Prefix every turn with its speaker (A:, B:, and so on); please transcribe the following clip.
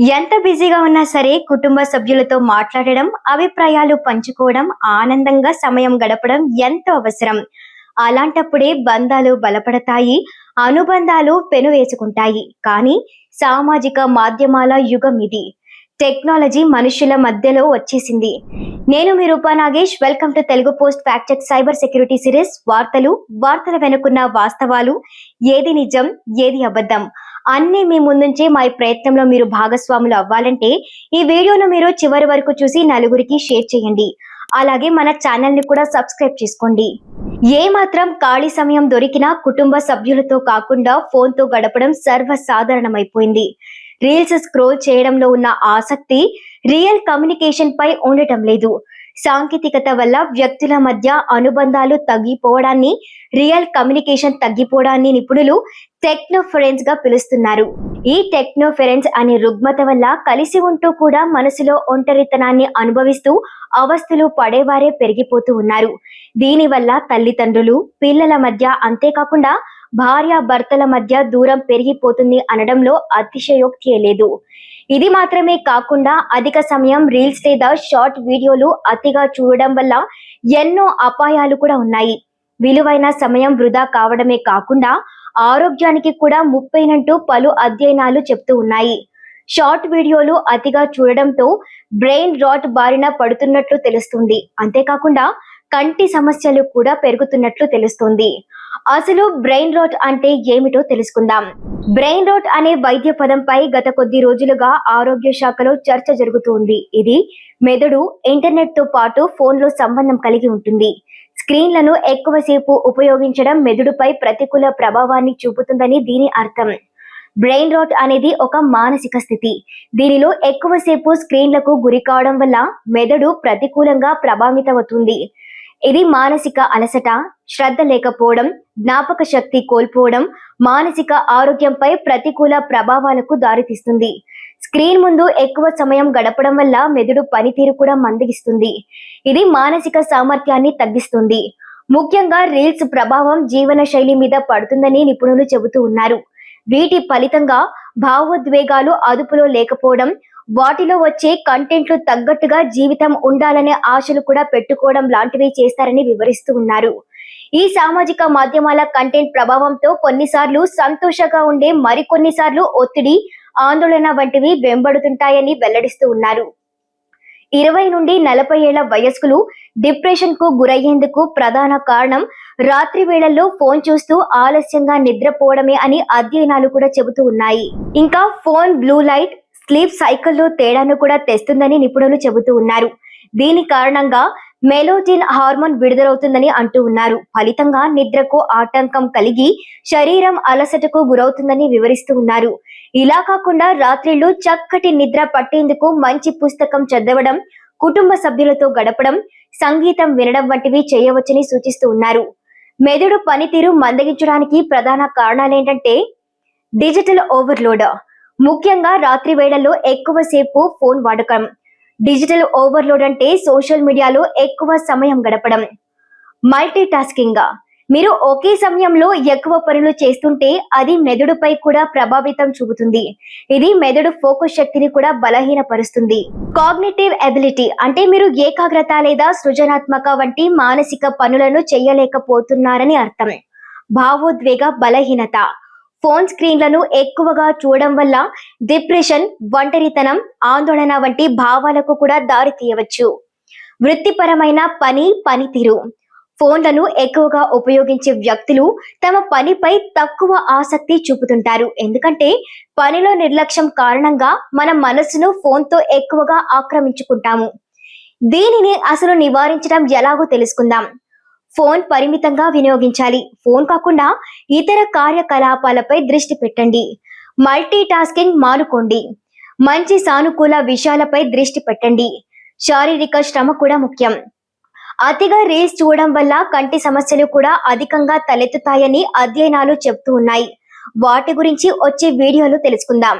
A: ఎంత బిజీగా ఉన్నా సరే కుటుంబ సభ్యులతో మాట్లాడడం అభిప్రాయాలు పంచుకోవడం ఆనందంగా సమయం గడపడం ఎంతో అవసరం. అలాంటప్పుడే బంధాలు బలపడతాయి అనుబంధాలు పెనువేసుకుంటాయి. కానీ సామాజిక మాధ్యమాల యుగం ఇది. టెక్నాలజీ మనుషుల మధ్యలో వచ్చేసింది. నేను మీ Rupa Nagesh. Welcome to Telugu post fact check cyber security series. వార్తలు వార్తల వెనుకున్న వాస్తవాలు ఏది నిజం ఏది అబద్ధం? అన్ని మీ ముందుంచే మా ఈ ప్రయత్నంలో మీరు భాగస్వాములు అవ్వాలంటే ఈ వీడియోను మీరు చివరి వరకు చూసి నలుగురికి షేర్ చేయండి. అలాగే మన ఛానల్ని కూడా సబ్స్క్రైబ్ చేసుకోండి. ఏ మాత్రం ఖాళీ సమయం దొరికినా కుటుంబ సభ్యులతో కాకుండా ఫోన్తో గడపడం సర్వసాధారణమైపోయింది. రీల్స్ స్క్రోల్ చేయడంలో ఉన్న ఆసక్తి రియల్ కమ్యూనికేషన్ పై ఉండటం లేదు. సాంకేతికత వల్ల వ్యక్తుల మధ్య అనుబంధాలు తగ్గిపోవడాన్ని రియల్ కమ్యూనికేషన్ తగ్గిపోవడాన్ని నిపుణులు టెక్నోఫరెన్స్గా పిలుస్తున్నారు. ఈ టెక్నోఫెరెన్స్ అనే రుగ్మత వల్ల కలిసి ఉంటూ కూడా మనసులో ఒంటరితనాన్ని అనుభవిస్తూ అవస్థలు పడేవారే పెరిగిపోతూ ఉన్నారు. దీనివల్ల తల్లిదండ్రులు పిల్లల మధ్య అంతేకాకుండా భార్య భర్తల మధ్య దూరం పెరిగిపోతుంది అనడంలో అతిశయోక్తి లేదు. ఇది మాత్రమే కాకుండా అధిక సమయం రీల్స్ లేదా షార్ట్ వీడియోలు అతిగా చూడడం వల్ల ఎన్నో అపాయాలు కూడా ఉన్నాయి. విలువైన సమయం వృధా కావడమే కాకుండా ఆరోగ్యానికి కూడా ముప్పైనంటూ పలు అధ్యయనాలు చెప్తూ ఉన్నాయి. షార్ట్ వీడియోలు అతిగా చూడడంతో బ్రెయిన్ రాట్ బారిన పడుతున్నట్లు తెలుస్తుంది. అంతేకాకుండా కంటి సమస్యలు కూడా పెరుగుతున్నట్లు తెలుస్తుంది. అసలు బ్రెయిన్ రోట్ అంటే ఏమిటో తెలుసుకుందాం. బ్రెయిన్ రోట్ అనే వైద్య పదంపై గత కొద్ది రోజులుగా ఆరోగ్య శాఖలో చర్చ జరుగుతుంది. ఇది మెదడు ఇంటర్నెట్తో పాటు ఫోన్లో సంబంధం కలిగి ఉంటుంది. స్క్రీన్లను ఎక్కువసేపు ఉపయోగించడం మెదడుపై ప్రతికూల ప్రభావాన్ని చూపుతుందని దీని అర్థం. బ్రెయిన్ రాట్ అనేది ఒక మానసిక స్థితి. దీనిలో ఎక్కువసేపు స్క్రీన్లకు గురి కావడం వల్ల మెదడు ప్రతికూలంగా ప్రభావితమవుతుంది. ఇది మానసిక అలసట శ్రద్ధ లేకపోవడం జ్ఞాపక శక్తి కోల్పోవడం మానసిక ఆరోగ్యంపై ప్రతికూల ప్రభావాలకు దారితీస్తుంది. స్క్రీన్ ముందు ఎక్కువ సమయం గడపడం వల్ల మెదడు పనితీరు కూడా మందగిస్తుంది. ఇది మానసిక సామర్థ్యాన్ని తగ్గిస్తుంది. ముఖ్యంగా రీల్స్ ప్రభావం జీవన శైలి మీద పడుతుందని నిపుణులు చెబుతూ ఉన్నారు. వీటి ఫలితంగా భావోద్వేగాలు అదుపులో లేకపోవడం వాటిలో వచ్చే కంటెంట్లు తగ్గట్టుగా జీవితం ఉండాలనే ఆశలు కూడా పెట్టుకోవడం లాంటివి చేస్తారని వివరిస్తూ ఉన్నారు. ఈ సామాజిక మాధ్యమాల కంటెంట్ ప్రభావంతో కొన్నిసార్లు సంతోషంగా ఉండే మరికొన్నిసార్లు ఒత్తిడి ఆందోళన వంటివి వెంబడుతుంటాయని వెల్లడిస్తూ ఉన్నారు. ఇరవై నుండి నలభై ఏళ్ళ వయస్కులు డిప్రెషన్కు గురయ్యేందుకు ప్రధాన కారణం రాత్రి వేళల్లో ఫోన్ చూస్తూ ఆలస్యంగా నిద్రపోవడమే అని అధ్యయనాలు కూడా చెబుతూ ఉన్నాయి. ఇంకా ఫోన్ బ్లూ లైట్ స్లీప్ సైకిల్లో తేడాను కూడా తెస్తుందని నిపుణులు చెబుతూ ఉన్నారు. దీని కారణంగా మెలోటిన్ హార్మోన్ విడుదలవుతుందని అంటూ ఉన్నారు. ఫలితంగా నిద్రకు ఆటంకం కలిగి శరీరం అలసటకు గురవుతుందని వివరిస్తూ ఉన్నారు. ఇలా కాకుండా రాత్రిళ్ళు చక్కటి నిద్ర పట్టేందుకు మంచి పుస్తకం చదవడం కుటుంబ సభ్యులతో గడపడం సంగీతం వినడం వంటివి చేయవచ్చని సూచిస్తూ ఉన్నారు. మెదడు పనితీరు మందగించడానికి ప్రధాన కారణాలేంటంటే డిజిటల్ ఓవర్లోడ్ ముఖ్యంగా రాత్రి వేళల్లో ఎక్కువసేపు ఫోన్ వాడకం. డిజిటల్ ఓవర్లోడ్ అంటే సోషల్ మీడియాలో ఎక్కువ సమయం గడపడం. మల్టీ టాస్కింగ్ మీరు ఒకే సమయంలో ఎక్కువ పనులు చేస్తుంటే అది మెదడుపై కూడా ప్రభావితం చూపుతుంది. ఇది మెదడు ఫోకస్ శక్తిని కూడా బలహీనపరుస్తుంది. కాగ్నేటివ్ ఎబిలిటీ అంటే మీరు ఏకాగ్రత లేదా సృజనాత్మక వంటి మానసిక పనులను చేయలేకపోతున్నారని అర్థం. భావోద్వేగ బలహీనత. ఫోన్ స్క్రీన్లను ఎక్కువగా చూడడం వల్ల డిప్రెషన్ ఒంటరితనం ఆందోళన వంటి భావాలకు కూడా దారి తీయవచ్చు. వృత్తిపరమైన పని పనితీరు. ఫోన్లను ఎక్కువగా ఉపయోగించే వ్యక్తులు తమ పనిపై తక్కువ ఆసక్తి చూపుతుంటారు. ఎందుకంటే పనిలో నిర్లక్ష్యం కారణంగా మన మనసును ఫోన్తో ఎక్కువగా ఆక్రమించుకుంటాము. దీనిని అసలు నివారించడం ఎలాగో తెలుసుకుందాం. ఫోన్ పరిమితంగా వినియోగించాలి. ఫోన్ కాకుండా ఇతర కార్యకలాపాలపై దృష్టి పెట్టండి. మల్టీ టాస్కింగ్ మానుకోండి. మంచి సానుకూల విషయాలపై దృష్టి పెట్టండి. శారీరక శ్రమ కూడా ముఖ్యం. అతిగా రీల్స్ చూడడం వల్ల కంటి సమస్యలు కూడా అధికంగా తలెత్తుతాయని అధ్యయనాలు చెప్తూ ఉన్నాయి. వాటి గురించి వచ్చే వీడియోలు తెలుసుకుందాం.